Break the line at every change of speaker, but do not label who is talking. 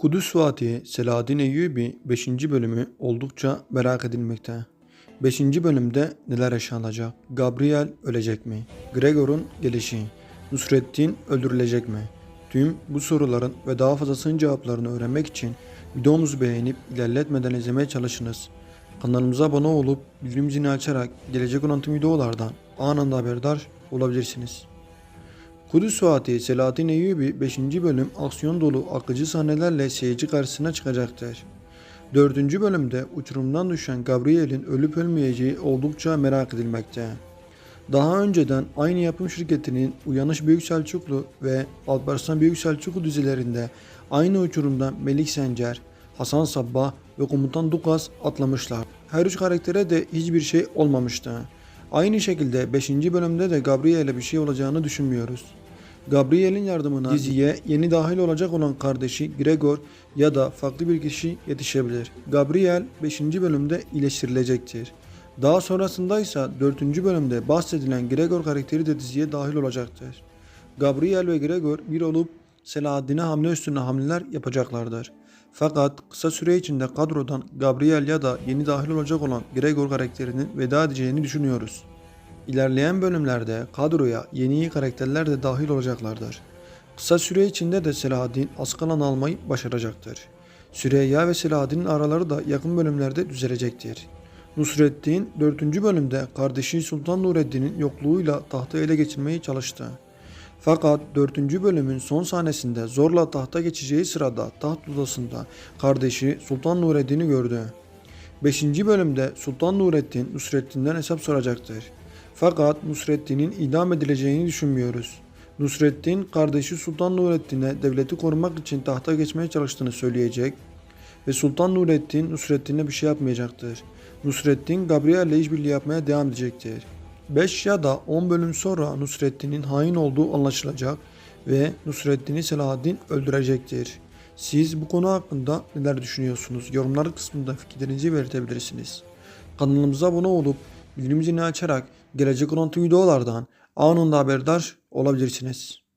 Kudüs Fatih Selahaddin Eyyubi 5. bölümü oldukça merak edilmekte. 5. bölümde neler yaşanacak? Gabriel ölecek mi? Gregor'un gelişi, Nusrettin öldürülecek mi? Tüm bu soruların ve daha fazlasının cevaplarını öğrenmek için videomuzu beğenip ilerletmeden izlemeye çalışınız. Kanalımıza abone olup bildirim zilini açarak gelecek olan videolardan anında haberdar olabilirsiniz. Kudüs Fatih Selahattin Eyyubi 5. bölüm aksiyon dolu akıcı sahnelerle seyirci karşısına çıkacaktır. 4. bölümde uçurumdan düşen Gabriel'in ölüp ölmeyeceği oldukça merak edilmekte. Daha önceden aynı yapım şirketinin Uyanış Büyük Selçuklu ve Alparslan Büyük Selçuklu dizilerinde aynı uçurumdan Melik Sencer, Hasan Sabbah ve Komutan Dukas atlamışlar. Her üç karaktere de hiçbir şey olmamıştı. Aynı şekilde 5. bölümde de Gabriel'e bir şey olacağını düşünmüyoruz. Gabriel'in yardımına diziye yeni dahil olacak olan kardeşi Gregor ya da farklı bir kişi yetişebilir. Gabriel 5. bölümde iyileştirilecektir. Daha sonrasında ise 4. bölümde bahsedilen Gregor karakteri de diziye dahil olacaktır. Gabriel ve Gregor bir olup Selahaddin'e hamle üstüne hamleler yapacaklardır. Fakat kısa süre içinde kadrodan Gabriel ya da yeni dahil olacak olan Gregor karakterinin veda edeceğini düşünüyoruz. İlerleyen bölümlerde kadroya yeni karakterler de dahil olacaklardır. Kısa süre içinde de Selahaddin Askalan almayı başaracaktır. Süreyya ve Selahaddin'in araları da yakın bölümlerde düzelecektir. Nusrettin 4. bölümde kardeşi Sultan Nureddin'in yokluğuyla tahtı ele geçirmeye çalıştı. Fakat 4. bölümün son sahnesinde zorla tahta geçeceği sırada taht odasında kardeşi Sultan Nureddin'i gördü. 5. bölümde Sultan Nureddin Nusrettin'den hesap soracaktır. Fakat Nusrettin'in idam edileceğini düşünmüyoruz. Nusrettin kardeşi Sultan Nureddin'e devleti korumak için tahta geçmeye çalıştığını söyleyecek ve Sultan Nureddin Nusrettin'e bir şey yapmayacaktır. Nusrettin Gabriel'le işbirliği yapmaya devam edecektir. 5 ya da 10 bölüm sonra Nusrettin'in hain olduğu anlaşılacak ve Nusrettin'i Selahaddin öldürecektir. Siz bu konu hakkında neler düşünüyorsunuz? Yorumlar kısmında fikirlerinizi belirtebilirsiniz. Kanalımıza abone olup bildirim zilini açarak gelecek olan videolardan anında haberdar olabilirsiniz.